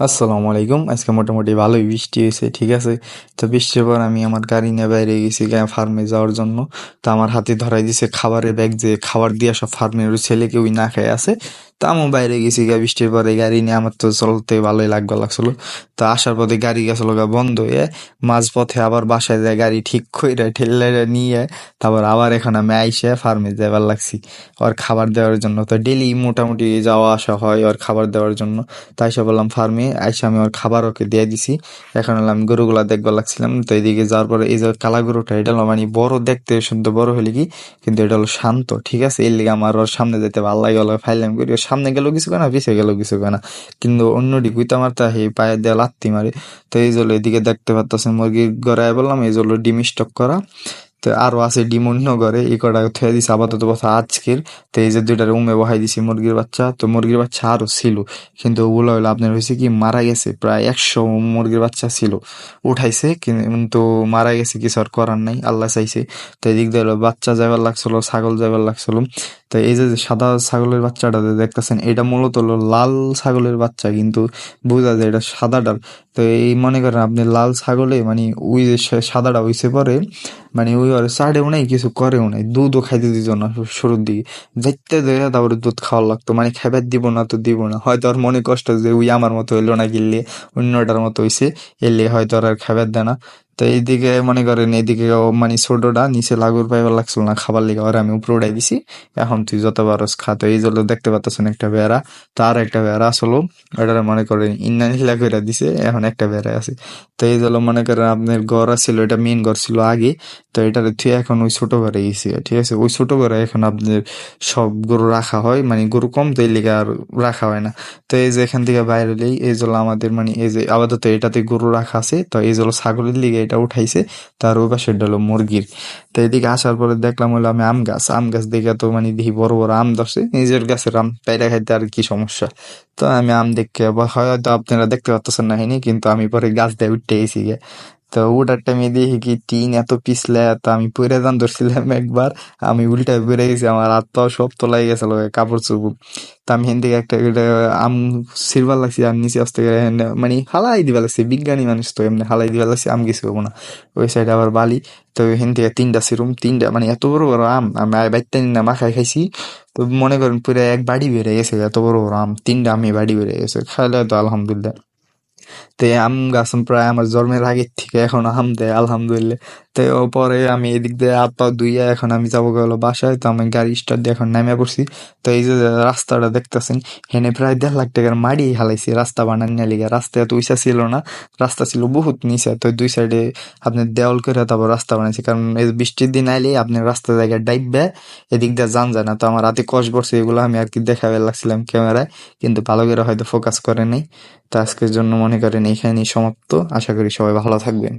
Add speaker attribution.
Speaker 1: আসসালামু আলাইকুম। আজকে মোটামুটি ভালোই বৃষ্টি হয়েছে, ঠিক আছে? তো বৃষ্টির পর আমি আমার গাড়ি নিয়ে বাইরে গেছি ফার্মে যাওয়ার জন্য। তো আমার হাতে ধরাই দিছে খাবারের ব্যাগ যে খাবার দিয়ে সব ফার্মের ছেলেকে ওই না খেয়ে আছে। তা আমি বাইরে গেছি গা, বৃষ্টির পরে গাড়ি নিয়ে আমার তো চলতে ভালোই লাগবে লাগছিল। তো আসার পথে গাড়ি গেছিল গা বন্ধ হয়ে মাঝ পথে আবার বাসায় যায় গাড়ি ঠিক করে ঠেলে নিয়ে, তারপর আবার এখন আমি আইসে ফার্মে যাবার লাগছি। ওর খাবার দেওয়ার জন্য, তো ডেলি মোটামুটি যাওয়া আসা হয় ওর খাবার দেওয়ার জন্য। তাই সে বললাম ফার্মে আইসে আমি ওর খাবার ওকে দিয়ে দিছি। এখন আমি গরুগুলা দেখবার লাগছিলাম, তো এইদিকে যাওয়ার পরে এই যে কালা গরুটা, এটা মানে বড় দেখতে শুনতে বড় হলে কি, কিন্তু এটা হলো শান্ত, ঠিক আছে? এর লিগে আমার ওর সামনে যেতে ভালো লাগে ফাইলাম করি সামনে গেলেও কিছু কেনা পিছিয়ে গেলেও কিছু কেনা কিন্তু অন্যটি কুইতা মারতা হে পায়ে দেওয়া লাত্তি মারে। তো এই জন্য এদিকে দেখতে পারতেছেন মুরগির গড়ায় বললাম, এই জন্য ডিম স্টক করা। তো আরও আছে ডিম অন্য ঘরে, এই কটা থুয়ে দিছে আপাতত কথা আজকের। তো এই যে দুইটা রুমে বহাই দিছি মুরগির বাচ্চা। তো মুরগির বাচ্চা আরও ছিল, কিন্তু ওগুলো হলো আপনার হয়েছে কি, মারা গেছে, প্রায় একশো মুরগির বাচ্চা ছিল। উঠাইছে, কিন্তু মারা গেছে, কিছু আর করার নাই, আল্লাহ চাইছে। তো এদিক দিয়ে বাচ্চা যাইবার লাগছিল, ছাগল যাইবার লাগছিল। তো এই যে সাদা ছাগলের বাচ্চাটা দেখতেছেন, এটা মূলত হলো লাল ছাগলের বাচ্চা, কিন্তু বোঝা যায় এটা সাদাটার। তো এই মনে করেন আপনি লাল ছাগলে মানে ওই যে সাদাটা হইছে পরে মানে ওই আর চাড়েও নাই, কিছু করেও নাই, দুধও খাইতে দিত না শুরুর দিকে। দেখতে দেখে তারপরে দুধ খাওয়া লাগতো মানে খাইবার দিব না তো দিব না। হয়তো আর মনে কষ্ট যে ওই আমার মতো হইল না গিললে, অন্যটার মতো হইছে, এলে হয়তো আর খাইবার দেয় না। তো এইদিকে মনে করেন এইদিকে মানে ছোটটা নিচে লাগুর পাইবার লাগছিল না, খাবার লেগে আর আমি উপরে উঠাই দিছি। এখন তুই যত পারস খা, তো এই জন্য দেখতে পাচ্ছেন একটা বেড়া তার একটা বেড়া আসলো ওটা মনে করেন ইন্না নীলা করে দিছে, এখন একটা বেড়া আছে। তো এই জন্য মনে করেন আপনার ঘর ছিল এটা মেন ঘর ছিল আগে, তো এটার থুয়ে এখন ওই ছোট ঘরে গেছি, ঠিক আছে? ওই ছোট ঘরে এখন আপনার সব গরু রাখা হয় মানে গরু কম, তো এই লেগে আর রাখা হয় না। তো এই যে এখান থেকে বাইরে এই জন্য আমাদের মানে এই যে আপাতত এটাতে গরু রাখা আছে, তো এই জন্য ছাগলের লিগে এটা উঠাইছে, তার ওই পাশে হলো মুরগির। তো এদিকে আসার পরে দেখলাম হলো আমি আম গাছ আম গাছ দেখে তো মানে দেখি বড় বড় আম ধরছে, নিজের গাছের আম পেরে খাইতে আর কি সমস্যা। তো আমি আম দেখে হয়তো আপনারা দেখতে পাচ্ছেন না কিন্তু আমি পরে গাছ দিয়ে উঠতে গেছি গিয়ে। তো ওটার টাইমে দেখি কি টিন এত পিছলে তো আমি পরে যান ধরছিলাম একবার। আমি উল্টায় পরে গেছি, আমার হাত পাও সব তোলাই গেছিল কাপড় চুপুর তো আমি হেন থেকে একটা আম সিরবার লাগছি আর নিচে আসতে গেলে মানে হালাই দিবা লাগছে, বিজ্ঞানী মানুষ তো এমনি হালাই দিবা লাগছে, আম কিছু হব না। ওই সাইডে আবার বালি, তো হেন থেকে তিনটা সিরুম তিনটা মানে এত বড় বড় আম, আমি বাইতে না মাখায় খাইছি। তো মনে করেন পুরো এক বাড়ি বেড়ে গেছে, এত বড় বড় আম, তিনটা আমি বাড়ি বেড়ে গেছে, খাইলে তো আলহামদুলিল্লাহ। তো আম গাছ প্রায় আমার জন্মের আগের থেকে এখন আম দেয় আলহামদুলিল্লাহ। তো পরে আমি এদিক দিয়ে হাত পা ধুইয়া এখন আমি যাব গেলো বাসায়, তো আমি গাড়ি স্টার্ট দিয়ে এখন নামে পড়ছি। তো এই যে রাস্তাটা দেখতেছেন, হেনে প্রায় দেড় লাখ টাকার মাড়ি হালাইছি, রাস্তা বানানোর লিগে। রাস্তা এত উঁচা ছিল না, রাস্তা ছিল বহুত নিচে, তো দুই সাইডে আপনি দেওয়াল করে তারপর রাস্তা বানাইছি। কারণ এই বৃষ্টির দিন আইলে আপনি রাস্তা জায়গায় ডাইববে এদিক দিয়ে যান যায় না। তো আমার হাতে কষ পড়ছে, এগুলো আমি আর কি দেখাবে লাগছিলাম ক্যামেরায়, কিন্তু ভালো করে হয়তো ফোকাস করে নেই। তো আজকের জন্য মনে করেন এখানেই সমাপ্ত। আশা করি সবাই ভালো থাকবেন।